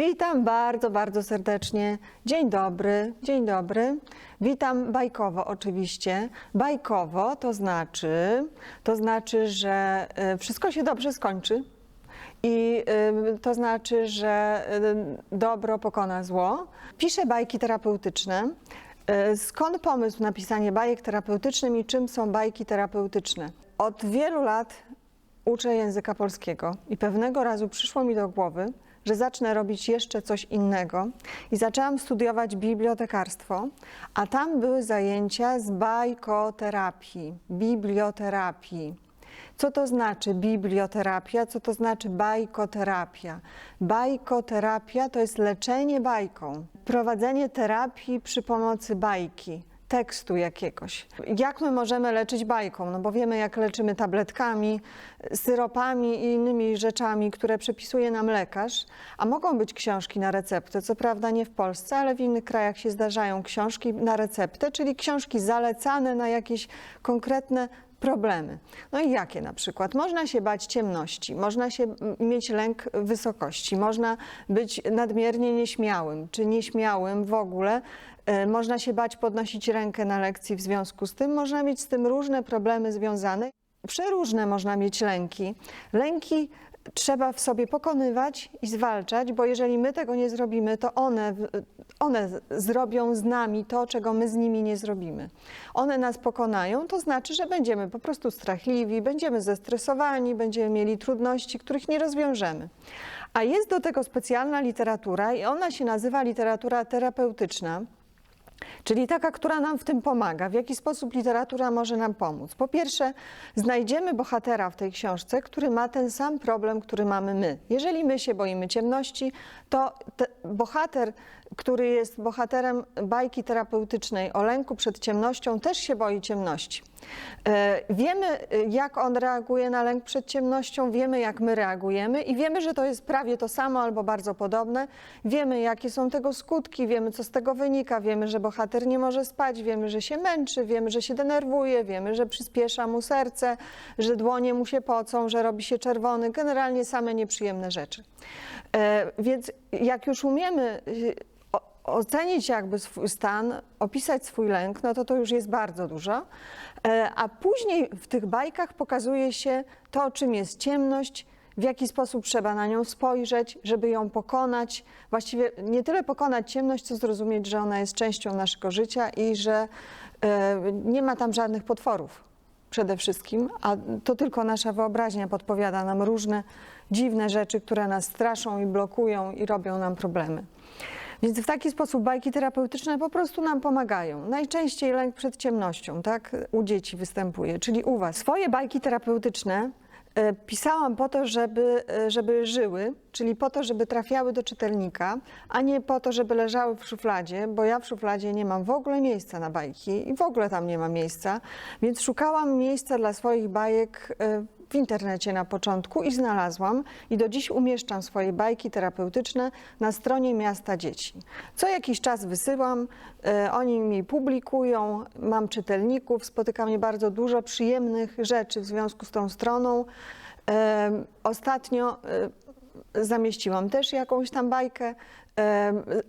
Witam bardzo, bardzo serdecznie. Dzień dobry, dzień dobry. Witam bajkowo oczywiście. Bajkowo to znaczy, to znaczy, że e, wszystko się dobrze skończy. I e, to znaczy, że e, dobro pokona zło. Piszę bajki terapeutyczne. Skąd pomysł na pisanie bajek terapeutycznych i czym są bajki terapeutyczne? Od wielu lat uczę języka polskiego i pewnego razu przyszło mi do głowy, że zacznę robić jeszcze coś innego i zaczęłam studiować bibliotekarstwo, a tam były zajęcia z bajkoterapii, biblioterapii. Co to znaczy biblioterapia? Co to znaczy bajkoterapia? Bajkoterapia to jest leczenie bajką, prowadzenie terapii przy pomocy bajki tekstu jakiegoś. Jak my możemy leczyć bajką? No bo wiemy, jak leczymy tabletkami, syropami i innymi rzeczami, które przepisuje nam lekarz, a mogą być książki na receptę. Co prawda nie w Polsce, ale w innych krajach się zdarzają książki na receptę, czyli książki zalecane na jakieś konkretne problemy. No i jakie na przykład? Można się bać ciemności, można się mieć lęk wysokości, można być nadmiernie nieśmiałym, czy nieśmiałym w ogóle. E, Można się bać podnosić rękę na lekcji w związku z tym, można mieć z tym różne problemy związane. Przeróżne można mieć lęki. Lęki trzeba w sobie pokonywać i zwalczać, bo jeżeli my tego nie zrobimy, to one, one zrobią z nami to, czego my z nimi nie zrobimy. One nas pokonają, to znaczy, że będziemy po prostu strachliwi, będziemy zestresowani, będziemy mieli trudności, których nie rozwiążemy. A jest do tego specjalna literatura i ona się nazywa literatura terapeutyczna. Czyli taka, która nam w tym pomaga. W jaki sposób literatura może nam pomóc? Po pierwsze, znajdziemy bohatera w tej książce, który ma ten sam problem, który mamy my. Jeżeli my się boimy ciemności, to te, bohater, który jest bohaterem bajki terapeutycznej o lęku przed ciemnością, też się boi ciemności. E, Wiemy, jak on reaguje na lęk przed ciemnością, wiemy, jak my reagujemy i wiemy, że to jest prawie to samo albo bardzo podobne. Wiemy, jakie są tego skutki, wiemy, co z tego wynika, wiemy, że bohater nie może spać, wiemy, że się męczy, wiemy, że się denerwuje, wiemy, że przyspiesza mu serce, że dłonie mu się pocą, że robi się czerwony, generalnie same nieprzyjemne rzeczy. E, Więc jak już umiemy ocenić jakby swój stan, opisać swój lęk, no to to już jest bardzo dużo. E, A później w tych bajkach pokazuje się to, czym jest ciemność, w jaki sposób trzeba na nią spojrzeć, żeby ją pokonać. Właściwie nie tyle pokonać ciemność, co zrozumieć, że ona jest częścią naszego życia i że e, nie ma tam żadnych potworów przede wszystkim, a to tylko nasza wyobraźnia podpowiada nam różne dziwne rzeczy, które nas straszą i blokują i robią nam problemy. Więc w taki sposób bajki terapeutyczne po prostu nam pomagają. Najczęściej lęk przed ciemnością, tak, u dzieci występuje, czyli u Was. Swoje bajki terapeutyczne e, pisałam po to, żeby, e, żeby żyły, czyli po to, żeby trafiały do czytelnika, a nie po to, żeby leżały w szufladzie, bo ja w szufladzie nie mam w ogóle miejsca na bajki i w ogóle tam nie ma miejsca, więc szukałam miejsca dla swoich bajek e, w internecie na początku i znalazłam i do dziś umieszczam swoje bajki terapeutyczne na stronie Miasta Dzieci. Co jakiś czas wysyłam, e, oni mi publikują, mam czytelników, spotyka mnie bardzo dużo przyjemnych rzeczy w związku z tą stroną. E, Ostatnio e, zamieściłam też jakąś tam bajkę.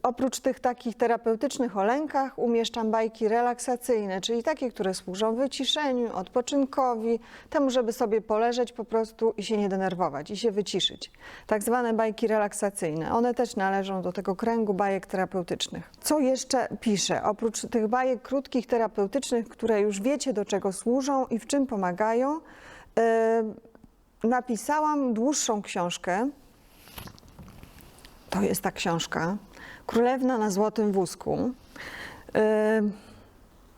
Oprócz tych takich terapeutycznych o lękach umieszczam bajki relaksacyjne, czyli takie, które służą wyciszeniu, odpoczynkowi, temu, żeby sobie poleżeć po prostu i się nie denerwować i się wyciszyć. Tak zwane bajki relaksacyjne. One też należą do tego kręgu bajek terapeutycznych. Co jeszcze piszę? Oprócz tych bajek krótkich, terapeutycznych, które już wiecie do czego służą i w czym pomagają, napisałam dłuższą książkę, to jest ta książka. Królewna na złotym wózku. Yy,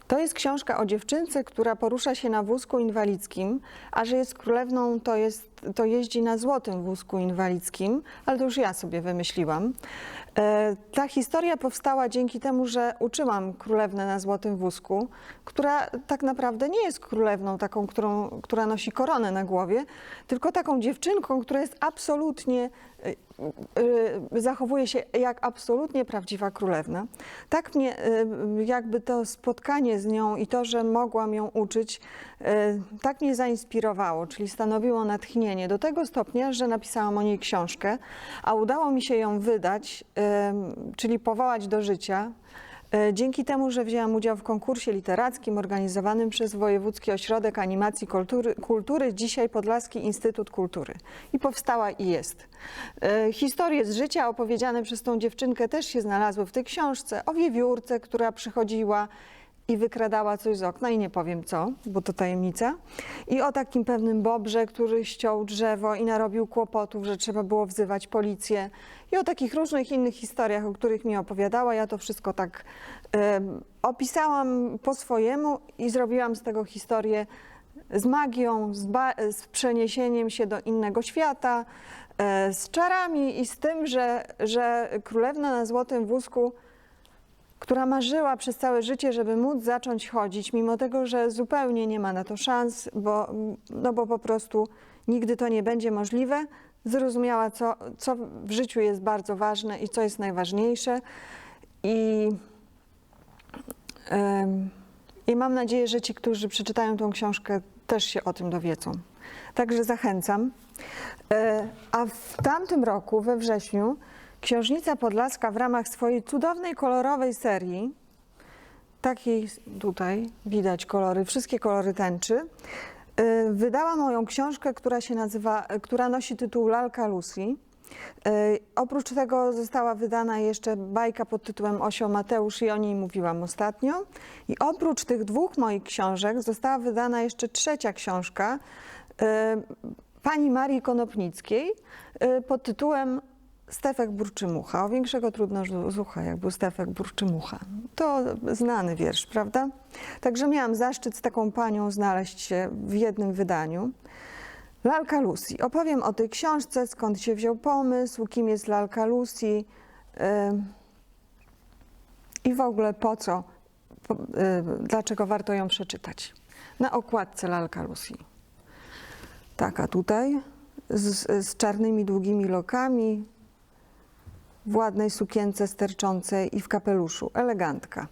To jest książka o dziewczynce, która porusza się na wózku inwalidzkim, a że jest królewną, to jest to jeździ na złotym wózku inwalidzkim, ale to już ja sobie wymyśliłam. E, Ta historia powstała dzięki temu, że uczyłam królewnę na złotym wózku, która tak naprawdę nie jest królewną taką, którą, która nosi koronę na głowie, tylko taką dziewczynką, która jest absolutnie y, y, zachowuje się jak absolutnie prawdziwa królewna. Tak mnie jakby to spotkanie z nią i to, że mogłam ją uczyć, tak mnie zainspirowało, czyli stanowiło natchnienie do tego stopnia, że napisałam o niej książkę, a udało mi się ją wydać, czyli powołać do życia. E, Dzięki temu, że wzięłam udział w konkursie literackim organizowanym przez Wojewódzki Ośrodek Animacji Kultury, Kultury dzisiaj Podlaski Instytut Kultury. I powstała i jest. E, Historie z życia opowiedziane przez tą dziewczynkę też się znalazły w tej książce. O wiewiórce, która przychodziła i wykradała coś z okna i nie powiem co, bo to tajemnica. I o takim pewnym bobrze, który ściął drzewo i narobił kłopotów, że trzeba było wzywać policję. I o takich różnych innych historiach, o których mi opowiadała. Ja to wszystko tak em, opisałam po swojemu i zrobiłam z tego historię z magią, z, z przeniesieniem się do innego świata, e, z czarami i z tym, że, że królewna na złotym wózku która marzyła przez całe życie, żeby móc zacząć chodzić, mimo tego, że zupełnie nie ma na to szans, bo, no bo po prostu nigdy to nie będzie możliwe, zrozumiała, co, co w życiu jest bardzo ważne i co jest najważniejsze. I, em, I mam nadzieję, że ci, którzy przeczytają tą książkę, też się o tym dowiedzą. Także zachęcam. E, A w tamtym roku, we wrześniu, Księżnica Podlaska w ramach swojej cudownej, kolorowej serii, takiej tutaj widać kolory, wszystkie kolory tęczy, y, wydała moją książkę, która się nazywa, która nosi tytuł Lalka Lucy. Y, Oprócz tego została wydana jeszcze bajka pod tytułem Osioł Mateusz i o niej mówiłam ostatnio. I oprócz tych dwóch moich książek została wydana jeszcze trzecia książka y, pani Marii Konopnickiej pod tytułem Stefek Burczymucha. O większego trudno zucha, jak był Stefek Burczymucha. To znany wiersz, prawda? Także miałam zaszczyt z taką panią znaleźć się w jednym wydaniu. Lalka Lucy. Opowiem o tej książce, skąd się wziął pomysł, kim jest Lalka Lucy ym, i w ogóle po co, po, y, dlaczego warto ją przeczytać. Na okładce Lalka Lucy. Taka tutaj, z, z czarnymi, długimi lokami, w ładnej sukience sterczącej i w kapeluszu. Elegantka.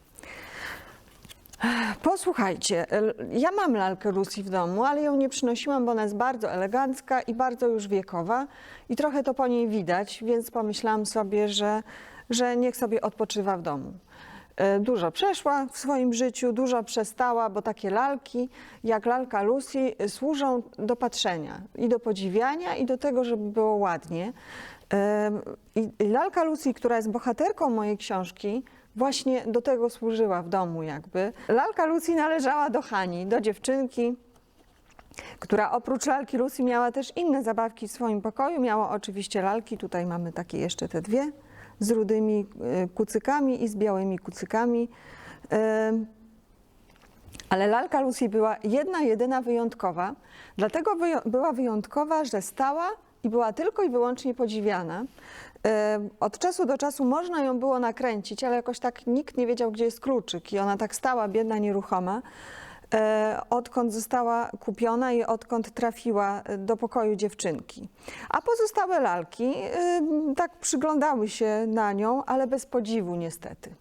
Posłuchajcie, ja mam lalkę Lucy w domu, ale ją nie przynosiłam, bo ona jest bardzo elegancka i bardzo już wiekowa i trochę to po niej widać, więc pomyślałam sobie, że, że niech sobie odpoczywa w domu. E, Dużo przeszła w swoim życiu, dużo przestała, bo takie lalki, jak lalka Lucy, służą do patrzenia i do podziwiania i do tego, żeby było ładnie. I lalka Lucy, która jest bohaterką mojej książki, właśnie do tego służyła w domu jakby. Lalka Lucy należała do Hani, do dziewczynki, która oprócz lalki Lucy miała też inne zabawki w swoim pokoju. Miała oczywiście lalki, tutaj mamy takie jeszcze te dwie, z rudymi e, kucykami i z białymi kucykami. Ale lalka Lucy była jedna, jedyna wyjątkowa. Dlatego wyjo- była wyjątkowa, że stała i była tylko i wyłącznie podziwiana. E, Od czasu do czasu można ją było nakręcić, ale jakoś tak nikt nie wiedział, gdzie jest kluczyk i ona tak stała, biedna, nieruchoma, e, odkąd została kupiona i odkąd trafiła e, do pokoju dziewczynki. A pozostałe lalki tak przyglądały się na nią, ale bez podziwu niestety.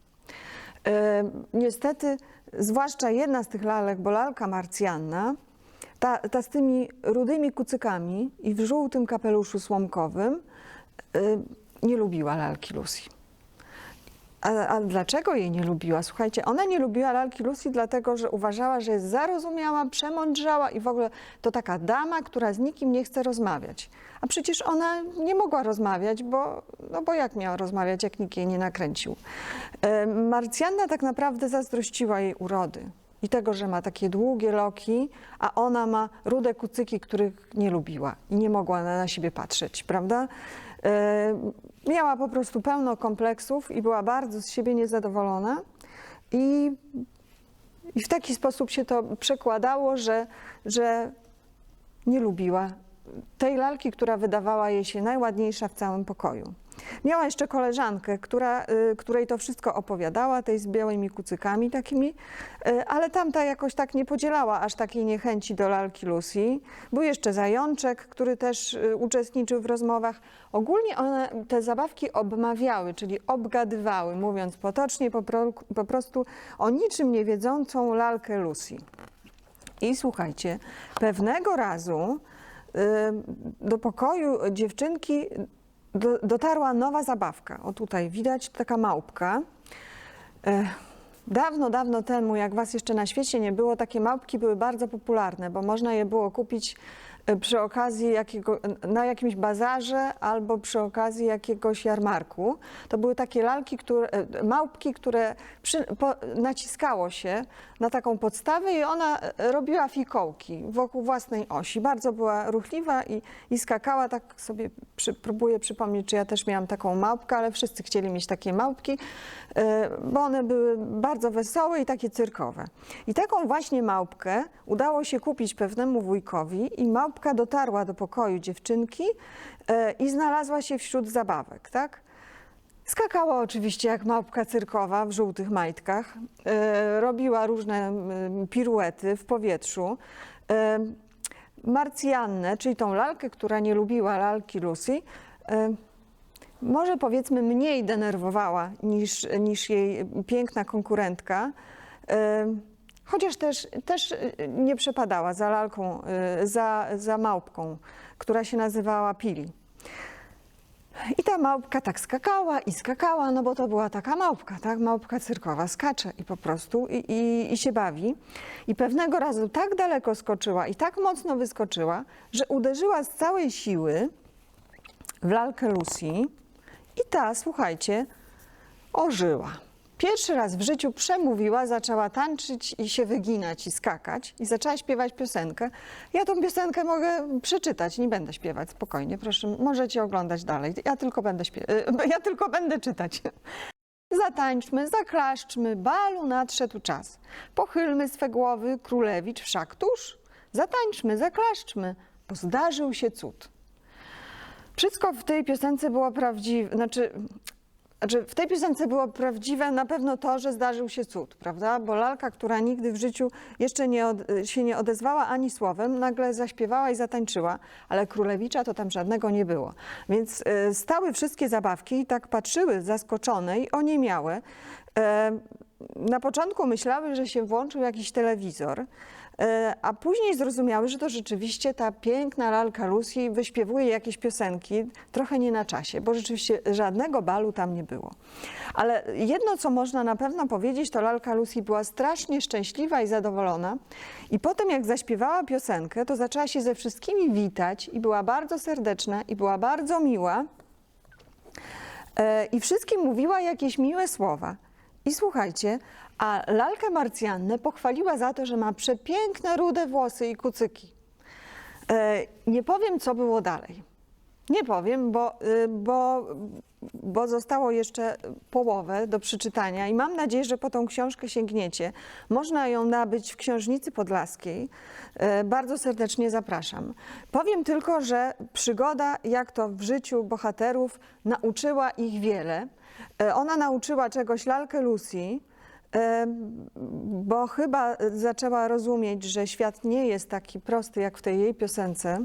Niestety, zwłaszcza jedna z tych lalek, bo lalka marcjanna, ta, ta z tymi rudymi kucykami i w żółtym kapeluszu słomkowym, y, nie lubiła lalki Lucy. A, a dlaczego jej nie lubiła? Słuchajcie, ona nie lubiła lalki Lucy dlatego, że uważała, że jest zarozumiała, przemądrzała i w ogóle to taka dama, która z nikim nie chce rozmawiać. A przecież ona nie mogła rozmawiać, bo, no bo jak miała rozmawiać, jak nikt jej nie nakręcił. E, Marcjanna tak naprawdę zazdrościła jej urody i tego, że ma takie długie loki, a ona ma rude kucyki, których nie lubiła i nie mogła na, na siebie patrzeć, prawda? E, miała po prostu pełno kompleksów i była bardzo z siebie niezadowolona i, i w taki sposób się to przekładało, że, że nie lubiła tej lalki, która wydawała jej się najładniejsza w całym pokoju. Miała jeszcze koleżankę, która, y, której to wszystko opowiadała, tej z białymi kucykami takimi, y, ale tamta jakoś tak nie podzielała aż takiej niechęci do lalki Lucy. Był jeszcze zajączek, który też y, uczestniczył w rozmowach. Ogólnie one te zabawki obmawiały, czyli obgadywały, mówiąc potocznie, po, pro, po prostu o niczym nie wiedzącą lalkę Lucy. I słuchajcie, pewnego razu do pokoju dziewczynki do, dotarła nowa zabawka. O tutaj widać taka małpka. E, Dawno, dawno temu, jak was jeszcze na świecie nie było, takie małpki były bardzo popularne, bo można je było kupić przy okazji jakiego, na jakimś bazarze albo przy okazji jakiegoś jarmarku. To były takie lalki, które, e, małpki, które przy, po, naciskało się na taką podstawę i ona e, robiła fikołki wokół własnej osi. Bardzo była ruchliwa i, i skakała, tak sobie przy, próbuję przypomnieć, czy ja też miałam taką małpkę, ale wszyscy chcieli mieć takie małpki, e, bo one były bardzo wesołe i takie cyrkowe. I taką właśnie małpkę udało się kupić pewnemu wujkowi i małpka dotarła do pokoju dziewczynki e, i znalazła się wśród zabawek, tak? Skakała oczywiście jak małpka cyrkowa w żółtych majtkach, e, robiła różne piruety w powietrzu. E, Marcjannę, czyli tą lalkę, która nie lubiła lalki Lucy, może powiedzmy mniej denerwowała niż, niż jej piękna konkurentka, chociaż też, też e, nie przepadała za lalką, e, za, za małpką, która się nazywała Pili. I ta małpka tak skakała i skakała, no bo to była taka małpka, tak? Małpka cyrkowa skacze i po prostu i, i, i się bawi. I pewnego razu tak daleko skoczyła i tak mocno wyskoczyła, że uderzyła z całej siły w lalkę Lucy i ta, słuchajcie, ożyła. Pierwszy raz w życiu przemówiła, zaczęła tańczyć i się wyginać i skakać i zaczęła śpiewać piosenkę. Ja tą piosenkę mogę przeczytać, nie będę śpiewać, spokojnie, proszę, możecie oglądać dalej. Ja tylko będę, śpie- y, ja tylko będę czytać. Zatańczmy, zaklaszczmy, balu nadszedł czas. Pochylmy swe głowy, królewicz wszak tuż. Zatańczmy, zaklaszczmy, bo zdarzył się cud. Wszystko w tej piosence było prawdziwe, znaczy, znaczy w tej piosence było prawdziwe na pewno to, że zdarzył się cud, prawda? Bo lalka, która nigdy w życiu jeszcze nie od, się nie odezwała ani słowem, nagle zaśpiewała i zatańczyła, ale królewicza to tam żadnego nie było. Więc e, stały wszystkie zabawki i tak patrzyły zaskoczone i oniemiałe. E, na początku myślały, że się włączył jakiś telewizor, e, a później zrozumiały, że to rzeczywiście ta piękna lalka Lucy wyśpiewuje jakieś piosenki, trochę nie na czasie, bo rzeczywiście żadnego balu tam nie było. Ale jedno, co można na pewno powiedzieć, to lalka Lucy była strasznie szczęśliwa i zadowolona. I potem, jak zaśpiewała piosenkę, to zaczęła się ze wszystkimi witać i była bardzo serdeczna i była bardzo miła. E, I wszystkim mówiła jakieś miłe słowa. I słuchajcie, a lalkę Marcjannę pochwaliła za to, że ma przepiękne rude włosy i kucyki. E, Nie powiem, co było dalej. Nie powiem, bo, y, bo, bo zostało jeszcze połowę do przeczytania i mam nadzieję, że po tą książkę sięgniecie. Można ją nabyć w Książnicy Podlaskiej. E, Bardzo serdecznie zapraszam. Powiem tylko, że przygoda, jak to w życiu bohaterów, nauczyła ich wiele. E, Ona nauczyła czegoś lalkę Lucy, e, bo chyba zaczęła rozumieć, że świat nie jest taki prosty jak w tej jej piosence.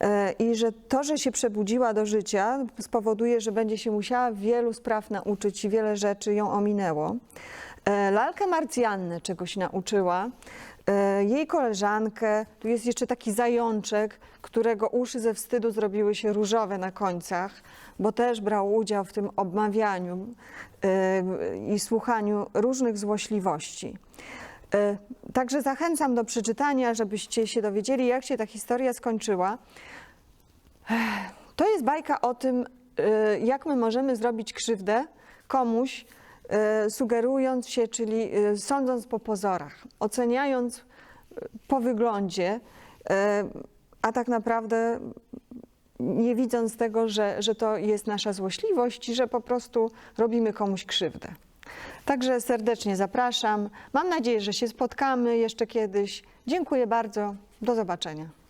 E, I że to, że się przebudziła do życia, spowoduje, że będzie się musiała wielu spraw nauczyć i wiele rzeczy ją ominęło. Lalkę Marcjannę czegoś nauczyła, jej koleżankę, tu jest jeszcze taki zajączek, którego uszy ze wstydu zrobiły się różowe na końcach, bo też brał udział w tym obmawianiu e, i słuchaniu różnych złośliwości. E, Także zachęcam do przeczytania, żebyście się dowiedzieli, jak się ta historia skończyła. To jest bajka o tym, e, jak my możemy zrobić krzywdę komuś, sugerując się, czyli sądząc po pozorach, oceniając po wyglądzie, a tak naprawdę nie widząc tego, że, że to jest nasza złośliwość i że po prostu robimy komuś krzywdę. Także serdecznie zapraszam. Mam nadzieję, że się spotkamy jeszcze kiedyś. Dziękuję bardzo. Do zobaczenia.